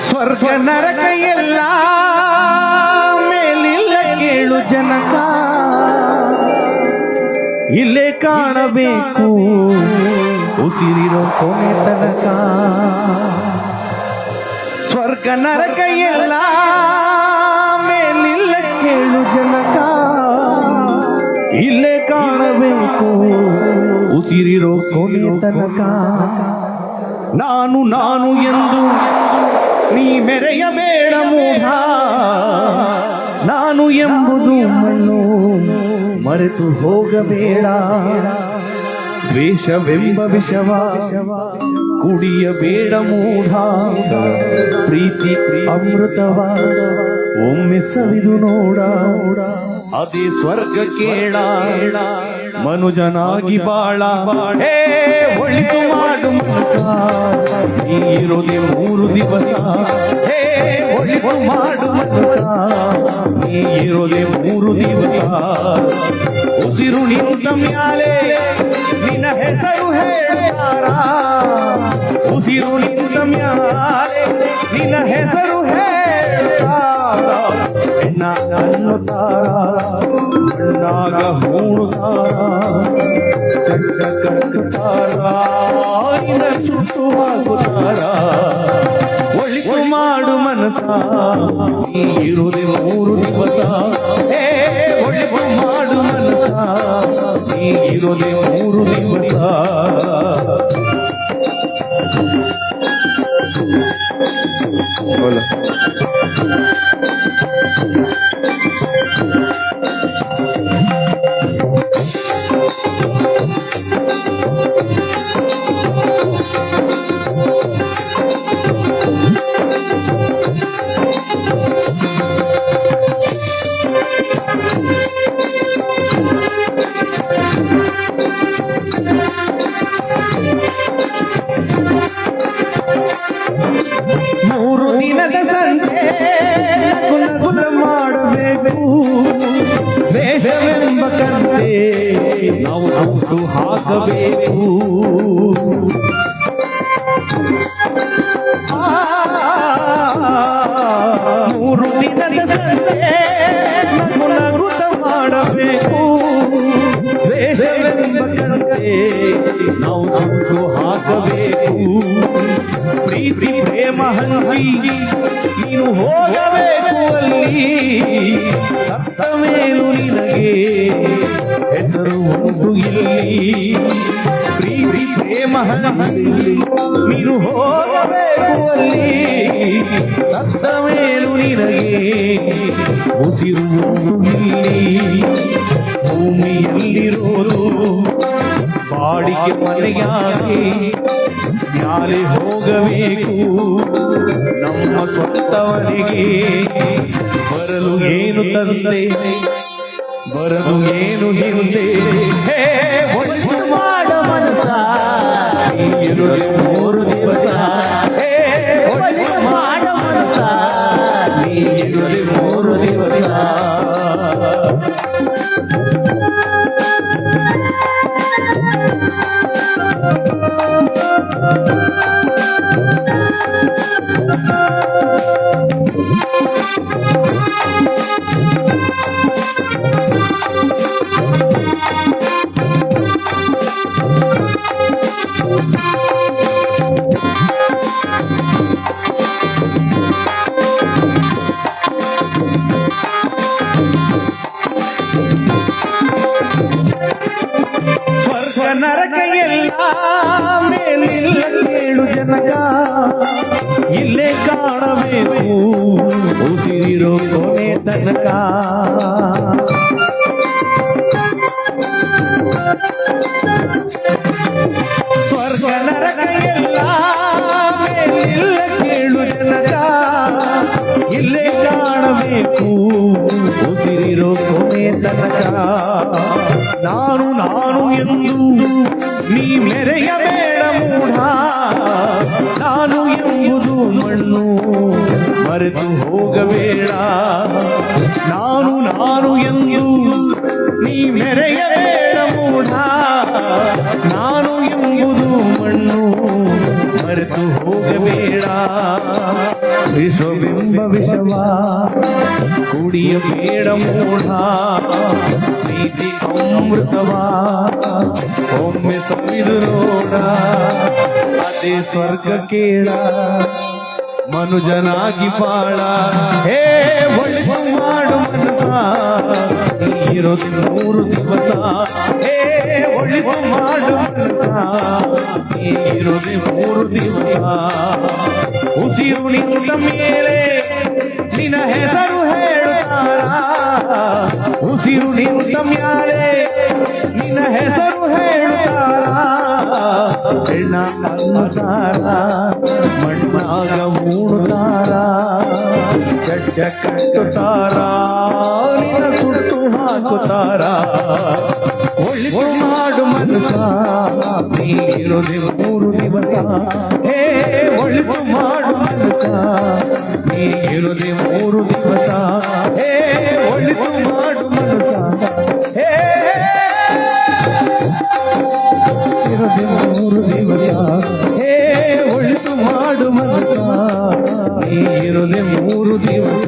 ಸ್ವರ್ಗ ನರಕ ಎಲ್ಲ ಮೇಲಿಲ್ಲ ಕೇಳು ಜನಕ. ಇಲ್ಲೇ ಕಾಣಬೇಕು ಉಸಿರಿರೋ ಕೊನೆ ತನಕ. ಸ್ವರ್ಗ ನರಕ ಎಲ್ಲ ಉಸಿರಿರೋ ಕೊನೆ ತನಕ ನಾನು ನಾನು ಎಂದು ನೀ ಮೆರೆಯಬೇಡ ಮೂಢ. ನಾನು ಎಂಬುದು ಮಣ್ಣು ಮರೆತು ಹೋಗಬೇಡ. ದ್ವೇಷವೆಂಬ ವಿಷವ ಕುಡಿಯಬೇಡ ಮೂಢ. ಪ್ರೀತಿ ಅಮೃತವ ಒಮ್ಮೆ ಸವಿದು ನೋಡ. ಅದೇ ಸ್ವರ್ಗ ಕೇಳ. ಮನುಜನಾಗಿ ಬಾಳ. ಹೇ ಒಳಿತು ಮಾಡು ನೀರುದೆ ಮೂರು ದಿವಸ. ಹೇ ಒಳಿತು ಮಾಡು ನೀರುದೆ ಮೂರು ದಿವಸ. ಉಸಿರು ನಿಂತ ಮ್ಯಾಲೆ ನಿನ್ನ ಹೆಸರು ಹೇಳುತ್ತಾರ ಉಸಿರು ನಿಂತ ಮ್ಯಾಲೆ ನಿನ್ನ ಹೆಸರು ಹೇಳುತ್ತಾರ ಎನ್ನ ಅನ್ನುತ್ತಾರ ಮಣ್ಣಾಗ ಹೂಣುತ್ತಾರ ಚಟ್ಟ ಕಟ್ಟುತ್ತಾರ ನಿನ್ನ ಸುಟ್ಟು ಹಾಕುತ್ತಾರ ಒಳಿತು ಮಾಡು ಮನಸ ನೀ ಇರುವುದೇ ಮೂರು ದಿವಸ ಏ ಒಳಿತು ಮಾಡು ಮನಸ ನೀ ಇರುವುದೇ ಮೂರು ದಿವಸ ಮೂರು ನಾವು ಹುಟ್ಟು ಹಾಕಬೇಕು ಆ, ಮೂರು ದಿನದ ಪ್ರೇಮ ಹಂಚಿ ನೀನು ಹೋಗಬೇಕು ಅಲ್ಲಿ ಸತ್ತ ಮೇಲೂ ನಿನಗೆ ಹೆಸರು ಉಂಟು ಇಲ್ಲಿ ಪ್ರೀತಿ ಪ್ರೇಮ ಹಂಚಿ ನೀನು ಹೋಗಬೇಕು ಅಲ್ಲಿ ಸತ್ತ ಮೇಲೂ ನಿನಗೆ ಉಸಿರು ಉಂಟು ಇಲ್ಲಿ ಭೂಮಿಯಲ್ಲಿರೋರು ಬಾಡಿಗೆ ಮನೆಯಾಗಿ ಯಾರಿ ಹೋಗಬೇಕು, ನಮ್ಮ ಸ್ವಂತವರಿಗೆ ಬರಲು ಏನು ತಂದೆ? ಬರಲು ಏನು ಹಿಂದೆ? ಹೇ ಮಾಡ ಮನಸ ಮೂರು ದಿವಸ ಕೇಳು ಜನಕ. ಇಲ್ಲೇ ಕಾಣಬೇಕು. ಉಸಿರಿರೋ ಕೊನೆ ತನಕ. ಉಸಿರಿರೋ ಕೊನೆ ತನಕ ನಾನು ನಾನು ಎಂದು ನೀ ಮೆರೆಯಬೇಡ ಮೂಢ ನಾನು ಎಂಬುದು ಮಣ್ಣು ಮರೆತು ಹೋಗಬೇಡ ನಾನು ನಾನು ಎಂದು ನೀ ಮೆರೆಯಬೇಡ ಮೂಢ ನಾನು ಎಂಬುದು ಮಣ್ಣು ಮರೆತು ಹೋಗಬೇಡ ವಿಶ್ವವೆಂಬ ವಿಷವ ಕುಡಿಯಬೇಡ ಮೂಢ ಪ್ರೀತಿ ಅಮೃತವ ಒಮ್ಮೆ ಸವಿದು ನೋಡ ಅದೇ ಸ್ವರ್ಗ ಕೇಳ ಮನುಜನಾಗಿ ಬಾಳ ಹೇ ಒಳಿತು ಮಾಡು ಮನಸ ಇರೋದು ಮೂರು ದಿವಸ ಹೇ ಒಳಿತು ಮಾಡು ಮನಸ ಇರೋದು ಮೂರು ದಿವಸ ಉಸಿರು ನಿಂತ ಮೇಲೆ ನಿನ್ನ ಹೆಸರು ಹೇಳುತ್ತಾರ ಉಸಿರು ನಿಂತ ಮ್ಯಾಲೆ ನಿನ್ನ ಹೆಸರು ಹೇಳುತ್ತಾರ ಹೆಣ್ಣ ಅನ್ನತಾರ ಮಣ್ಣಾಗ ಮೂಡುತ್ತಾರ ಚಡ್ಡ ಕಟ್ಟುತ್ತಾರ ನಿನ್ನ ಸುಟ್ಟು ಹಾಕುತ್ತಾರ ಒಳಿತು ಮಾಡು ಮನಸ ನೀರುದೆ ಮೂರು ದಿವಸ ಹೇ ಒಳಿತು ಮಾಡು ಮನಸ ನೀರುದೆ ಮೂರು ದಿವಸ ಹೇ ಒಳಿತು ಮಾಡು ಮನಸ ಹೇ ಇರುದೆ ಮೂರು ದಿವಸ ಹೇ ಒಳಿತು ಮಾಡು ಮನಸ ನೀರುದೆ ಮೂರು ದಿವಸ